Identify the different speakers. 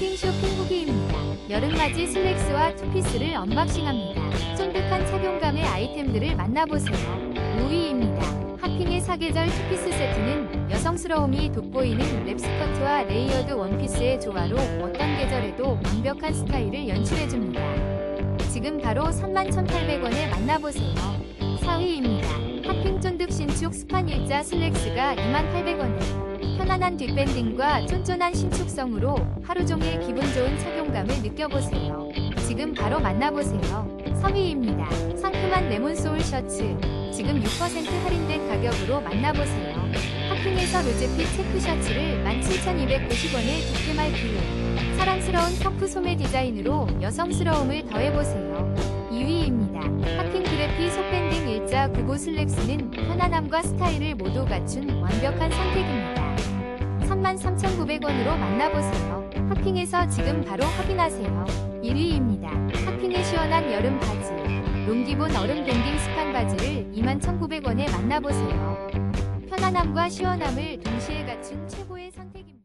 Speaker 1: 핫핑 쇼핑 후기입니다. 여름맞이 슬랙스와 투피스를 언박싱합니다. 쫀득한 착용감의 아이템들을 만나보세요. 5위입니다. 핫핑의 사계절 투피스 세트는 여성스러움이 돋보이는 랩스커트와 레이어드 원피스의 조화로 어떤 계절에도 완벽한 스타일을 연출해줍니다. 지금 바로 31,800원에 만나보세요. 4위입니다. 핫핑 쫀득 신축 스판 일자 슬랙스가 28,800원에 편안한 뒷밴딩과 쫀쫀한 신축성으로 하루 종일 기분 좋은 착용감을 느껴보세요. 지금 바로 만나보세요. 3위입니다. 상큼한 레몬 소울 셔츠. 지금 6% 할인된 가격으로 만나보세요. 핫핑에서 로제핏 체크 셔츠를 17,290원에 두께말 기호. 사랑스러운 퍼프 소매 디자인으로 여성스러움을 더해보세요. 2위입니다. 핫핑 그래피 속밴딩 일자 구보 슬랙스는 편안함과 스타일을 모두 갖춘 완벽한 선택입니다. 33,900원으로 만나보세요. 핫핑에서 지금 바로 확인하세요. 1위입니다. 핫핑의 시원한 여름 바지. 롱기본 얼음 밴딩 스판 바지를 21,900원에 만나보세요. 편안함과 시원함을 동시에 갖춘 최고의 선택입니다.